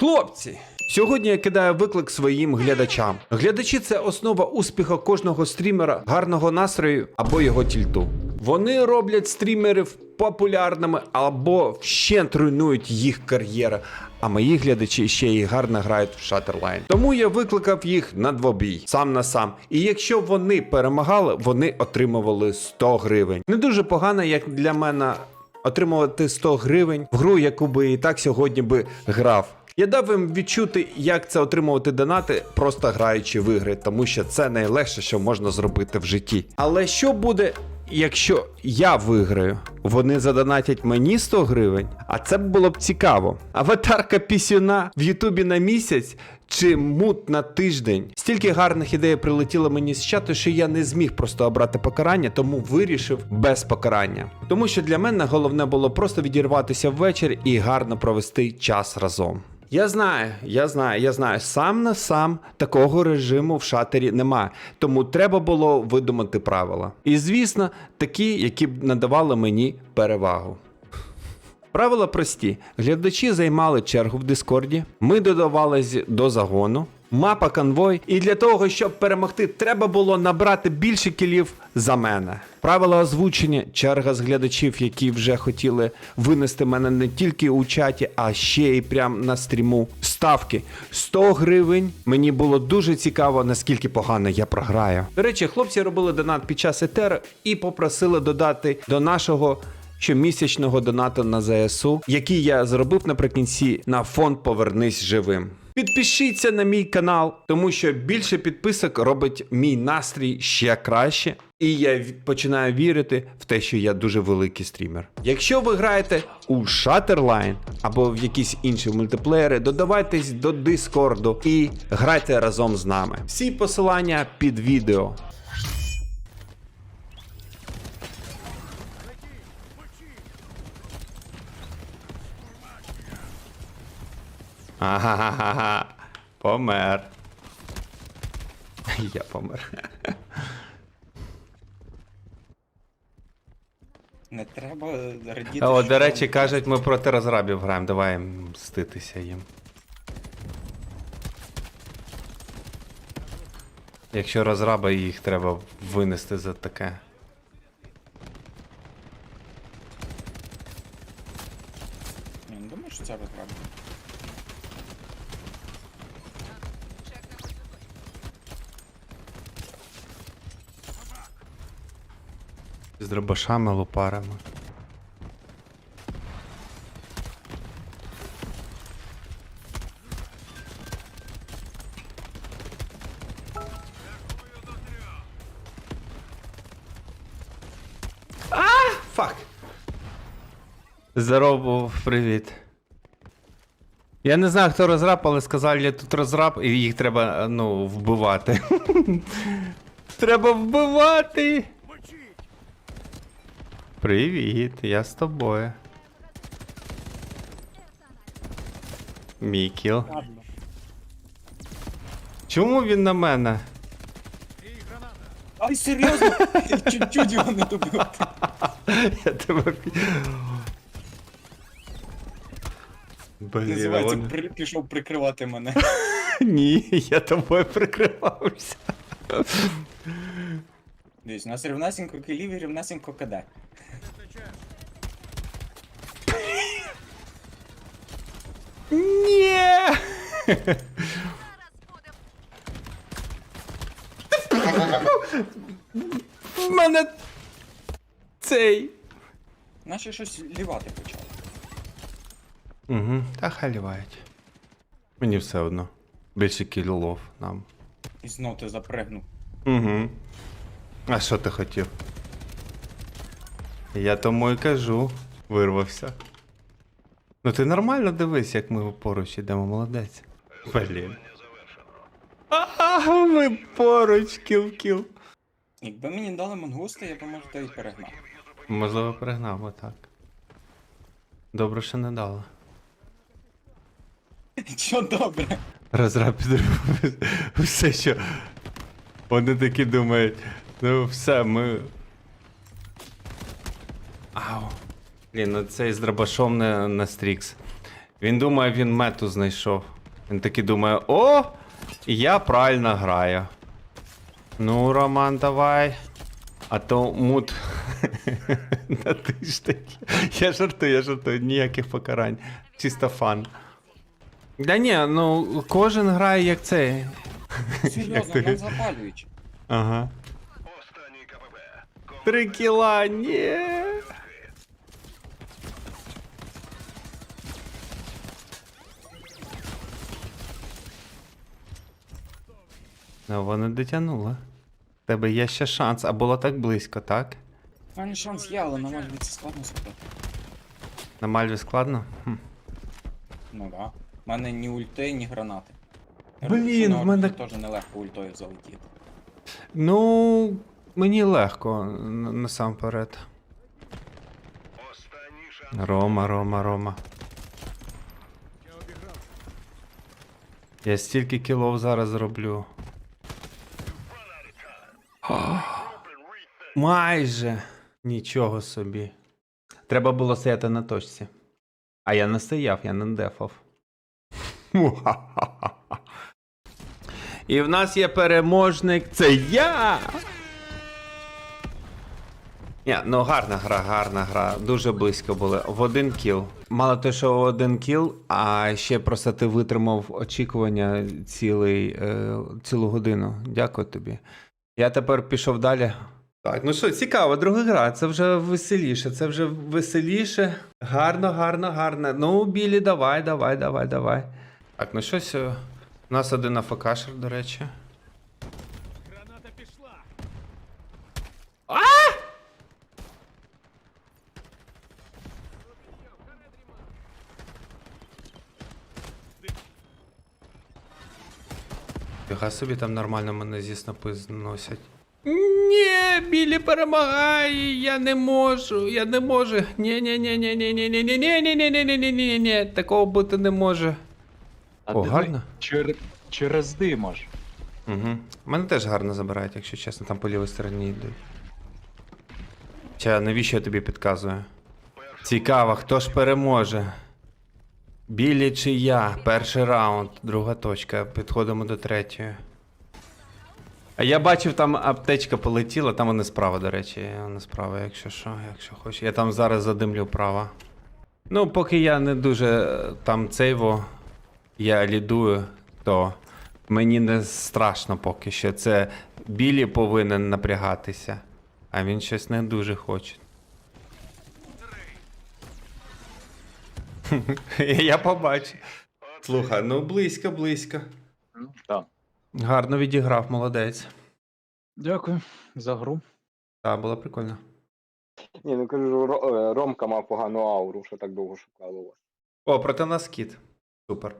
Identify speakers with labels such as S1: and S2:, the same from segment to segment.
S1: Хлопці, сьогодні я кидаю виклик своїм глядачам. Глядачі це основа успіху кожного стрімера, гарного настрою або його тільту. Вони роблять стрімерів популярними або вщент руйнують їх кар'єра. А мої глядачі ще й гарно грають в Shutterline. Тому я викликав їх на двобій сам на сам. І якщо вони перемагали, вони отримували 100 гривень. Не дуже погано, як для мене отримувати 100 гривень в гру, яку би і так сьогодні би грав. Я дав їм відчути, як це отримувати донати, просто граючи в ігри, тому що це найлегше, що можна зробити в житті. Але що буде, якщо я виграю? Вони задонатять мені 100 гривень, а це було б цікаво. Аватарка пісюна в Ютубі на місяць чи мут на тиждень. Стільки гарних ідей прилетіло мені з чату, що я не зміг просто обрати покарання, тому вирішив без покарання. Тому що для мене головне було просто відірватися ввечері і гарно провести час разом. Я знаю, я знаю, я знаю. Сам на сам такого режиму в шатері немає. Тому треба було видумати правила. І звісно, такі, які б надавали мені перевагу. Правила прості: глядачі займали чергу в Дискорді. Ми додавались до загону. Мапа конвой, і для того, щоб перемогти, треба було набрати більше кілів за мене. Правила озвучення, черга з глядачів, які вже хотіли винести мене не тільки у чаті, а ще й прямо на стріму. Ставки 100 гривень. Мені було дуже цікаво, наскільки погано я програю. До речі, хлопці робили донат під час етеру і попросили додати до нашого щомісячного донату на ЗСУ, який я зробив наприкінці на фонд Повернись живим. Підпишіться на мій канал, тому що більше підписок робить мій настрій ще краще. І я починаю вірити в те, що я дуже великий стрімер. Якщо ви граєте у Shutterline або в якісь інші мультиплеєри, додавайтесь до Дискорду і грайте разом з нами. Всі посилання під відео. Ага, помер. Я помер.
S2: Не треба радіти.
S1: О,
S2: що
S1: до речі, кажуть, ми проти розрабів граємо. Давай мститися їм. Якщо розраби, їх треба винести за таке.
S2: Ні, не думаю, що це розробка.
S1: З дробашами, лопарами. А, фак. Здорово, привіт. Я не знаю, хто розраб, але сказали, я тут розраб, і їх треба, ну, вбивати. треба вбивати. Привіт, я з тобою. Мікіл. Чому він на мене?
S2: Ай, серйозно? Чуть-чуть його не добив.
S1: Я тебе Блін,
S2: Називається,
S1: он-
S2: при- пішов прикривати мене.
S1: Ні, я тобою прикривався.
S2: Дивись, у нас рівнасінько кілів і рівнасінько КД.
S1: Ні. В мене цей.
S2: Наші щось лівати почали.
S1: Угу, та халівають. Мені все одно. Більше кілов нам.
S2: І знов ти запригнув.
S1: Угу. А що ти хотів? Я тому і кажу, вирвався. Ну ти нормально дивись, як ми поруч ідемо, молодець. Блін. А, ми поруч, кіл-кіл.
S2: Якби мені дали мангуста, я б може то і перегнав.
S1: Можливо, перегнав отак. Добре, що не дала.
S2: Що добре?
S1: Розраб підробив все, що. Вони такі думають. Ну, все, ми. Блін, ну цей з дробашом не, не стрікс. Він думає, він мету знайшов. Він такий думає: о! Я правильно граю. Ну, Роман, давай. А то мут. Та ти ж таки. Я жартую, я жартую, ніяких покарань. Чисто фан. Да ні, ну кожен грає як цей.
S2: Серйозно, нам запалюють.
S1: Ага. Три кіла, ні. Ну, вони дотягнули. В Тебе є ще шанс, а було так близько, так?
S2: У мене шанс є, але на мальві це складно сказати.
S1: На мальві складно? Хм.
S2: Ну да. У мене ні ульти, ні гранати.
S1: Блін, в мене-
S2: теж нелегко ультою залетіти.
S1: Ну, мені легко н- насамперед. Рома, Рома, Рома. Я стільки кілов зараз зроблю. Майже. Нічого собі. Треба було стояти на точці. А я не стояв, я не дефав. І в нас є переможник. Це я! Ні, ну гарна гра, гарна гра. Дуже близько були. В один кіл. Мало те, що в один кіл, а ще просто ти витримав очікування цілий, е, цілу годину. Дякую тобі. Я тепер пішов далі. Так, ну що, цікаво, друга гра. Це вже веселіше. Це вже веселіше. Гарно, гарно, гарно. Ну, білі, давай, давай, давай, давай. Так, ну щось. е, У нас один АФКшер, до речі. Фіга собі там нормально мене зі снопи зносять. Ні, Білі перемагає, я не можу, я не можу. Ні, ні, ні, ні, ні, ні, ні, ні, ні, ні, ні, ні, ні, ні, ні, ні, такого бути не може.
S3: А
S1: О, гарно.
S3: Чер... Через дим аж.
S1: Угу. Мене теж гарно забирають, якщо чесно, там по лівій стороні йдуть. Ча, навіщо я тобі підказую? Цікаво, хто ж переможе? Білі чи я? Перший раунд, друга точка. Підходимо до третьої. А я бачив, там аптечка полетіла, там вони справа, до речі. Вони справа, якщо що, якщо хочеш. Я там зараз задимлю право. Ну, поки я не дуже е, там цейво, я лідую, то мені не страшно поки що. Це білі повинен напрягатися, а він щось не дуже хоче. Я побачив. Слухай, ну близько, близько.
S3: Ну, Так.
S1: Гарно відіграв, молодець.
S3: Дякую за гру.
S1: Так, було прикольно.
S4: Ні, ну кажу, Ро- е, Ромка мав погану ауру, що так довго шукали вас.
S1: О, проти нас кіт. Супер.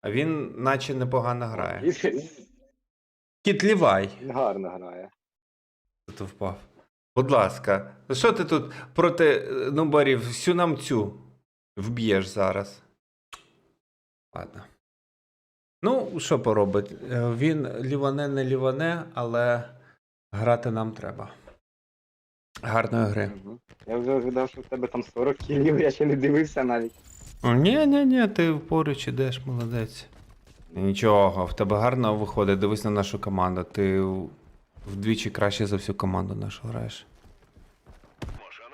S1: А він наче непогано грає. Кіт лівай.
S4: гарно грає.
S1: Тут впав. Будь ласка, що ти тут проти е, нубарів всю нам цю вб'єш зараз? Ладно. Ну, що поробить? Е, Він ліване, не ліване, але грати нам треба. Гарної гри.
S4: Я вже ожидав, що в тебе там 40 кілів, я ще не дивився навіть.
S1: Ні, ні, ні, ти поруч ідеш, молодець. Нічого, в тебе гарно виходить. Дивись на нашу команду. Ти вдвічі краще за всю команду нашу граєш.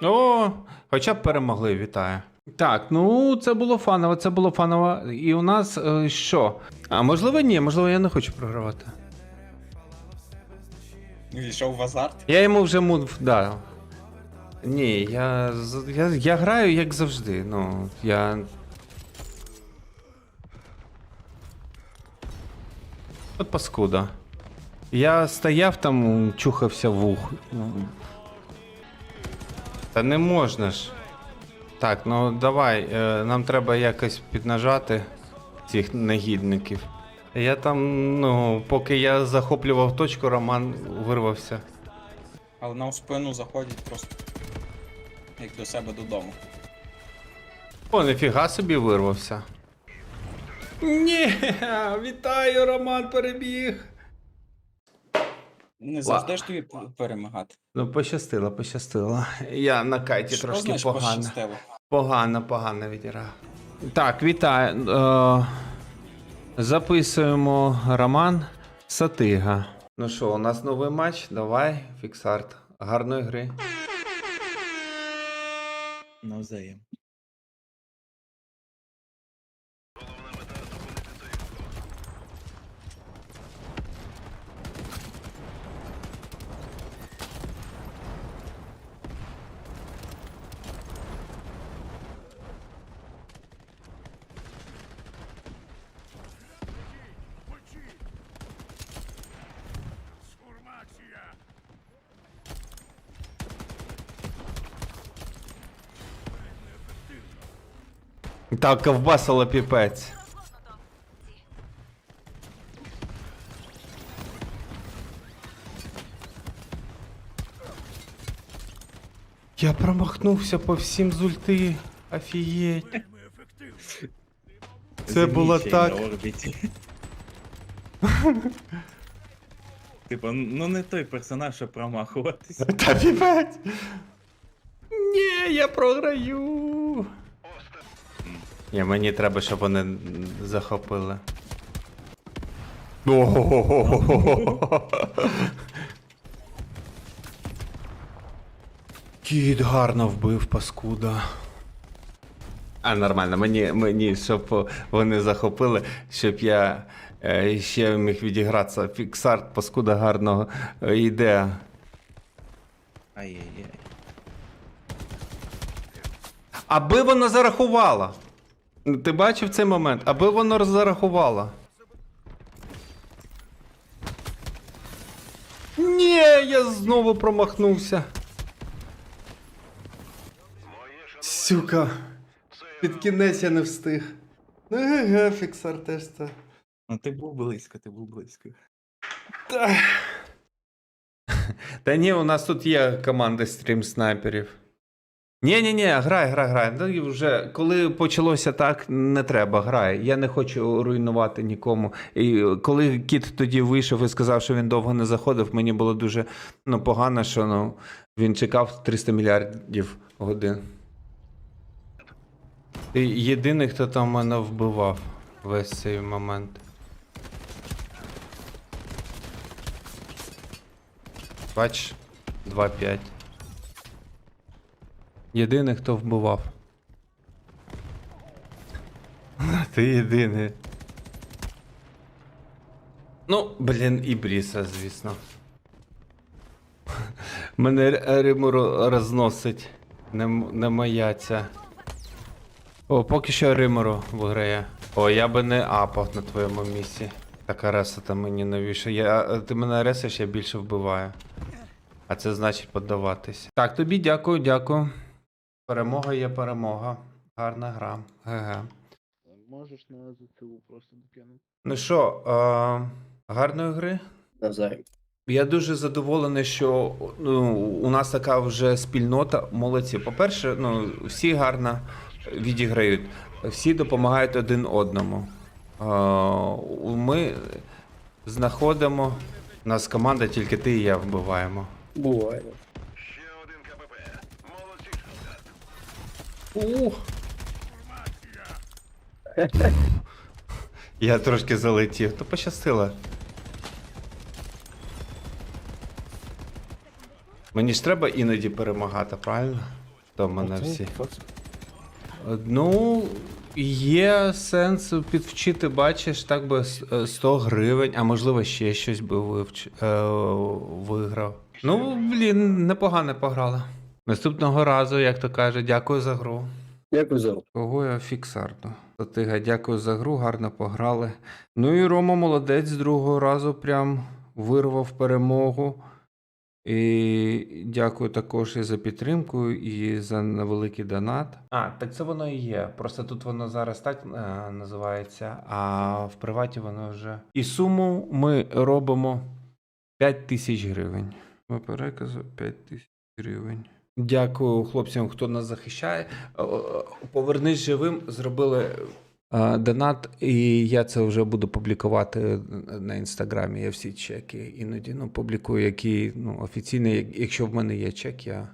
S1: О, хоча б перемогли, вітаю. Так, ну це було фаново, це було фаново. І у нас е, що? А можливо, ні, можливо, я не хочу програвати.
S2: Війшов в азарт.
S1: Я йому вже мув, да. Ні, я, з- я, я граю як завжди. Ну, я. От паскуда. Я стояв там, чухався в ух. Та не можна ж. Так, ну давай, е, нам треба якось піднажати цих негідників. Я там, ну, поки я захоплював точку, Роман вирвався.
S2: Але на спину заходять просто. Як до себе додому.
S1: О, ніфіга собі вирвався. Ні, вітаю, Роман перебіг.
S2: Не завжди ж тобі перемагати.
S1: Ну, пощастило, пощастило. Я на кайті
S2: Що
S1: трошки
S2: значить
S1: погано.
S2: пощастило?
S1: Погано, погано відіграв. Так, вітаю. Е, записуємо Роман Сатига. Ну що, у нас новий матч. Давай, фіксарт. Гарної гри.
S5: Навзаєм.
S1: Так, ковбасила піпець. Я промахнувся по всім з ульти. Офігеть. Це було так.
S5: Типа, ну не той персонаж, щоб промахуватись.
S1: Та піпець. Ні, я програю. Ні, мені треба, щоб вони захопили. Кіт гарно вбив паскуда. А, нормально, мені, мені, щоб вони захопили, щоб я е, ще міг відігратися. Фіксарт паскуда гарного е, йде.
S5: Ай-яй-яй.
S1: Аби воно зарахувало. Ти бачив цей момент? Аби воно зарахувало. Ні, я знову промахнувся. Сюка. Під кінець я не встиг. Ну, ге, фіксар теж це.
S5: Ну ти був близько, ти був близько.
S1: Та... Та ні, у нас тут є команда стрім снайперів. Ні, ні, ні, грай, грай, грай. Ну, і вже коли почалося так, не треба, грай. Я не хочу руйнувати нікому. І коли кіт тоді вийшов і сказав, що він довго не заходив, мені було дуже ну, погано, що ну, він чекав 300 мільярдів годин. Ти єдиний, хто там мене вбивав весь цей момент. Бач, 2-5. Єдиний, хто вбивав. Ти єдиний. Ну, блін, і Бріса, звісно. Мене Римуру розносить. Не, не моя ця. О, поки що Римуру виграє. О, я би не апав на твоєму місці. Така ресета мені навіщо. Я, ти мене ресиш, я більше вбиваю. А це значить поддаватись. Так, тобі дякую, дякую. Перемога є перемога. Гарна гра. ГГ.
S6: Можеш на ЗЦУ просто докинути.
S1: Ну що, е, гарної гри?
S6: Навзаєм.
S1: Я дуже задоволений, що ну, у нас така вже спільнота. Молодці. По-перше, ну, всі гарно відіграють, всі допомагають один одному. Е, Ми знаходимо. У нас команда, тільки ти і я вбиваємо.
S6: Буває.
S1: Ух. Я трошки залетів, то пощастило. Мені ж треба іноді перемагати, правильно? То мене всі. Ну, є сенс підвчити, бачиш, так би е, 100 гривень, а можливо ще щось би вивч... е, виграв. Ну, блін, непогано пограли. Наступного разу, як то каже, дякую за гру.
S6: Дякую за гру.
S1: Кого я фіксарду. Татига, дякую за гру, гарно пограли. Ну і Рома молодець з другого разу прям вирвав перемогу. І дякую також і за підтримку, і за невеликий донат. А, так це воно і є. Просто тут воно зараз так е, називається, а в приваті воно вже. І суму ми робимо 5 тисяч гривень. Ми переказу 5 тисяч гривень. Дякую хлопцям, хто нас захищає. Е, е, Повернись живим. Зробили е, донат, і я це вже буду публікувати на інстаграмі. Я всі чеки іноді ну, публікую, які ну, офіційні. Якщо в мене є чек, я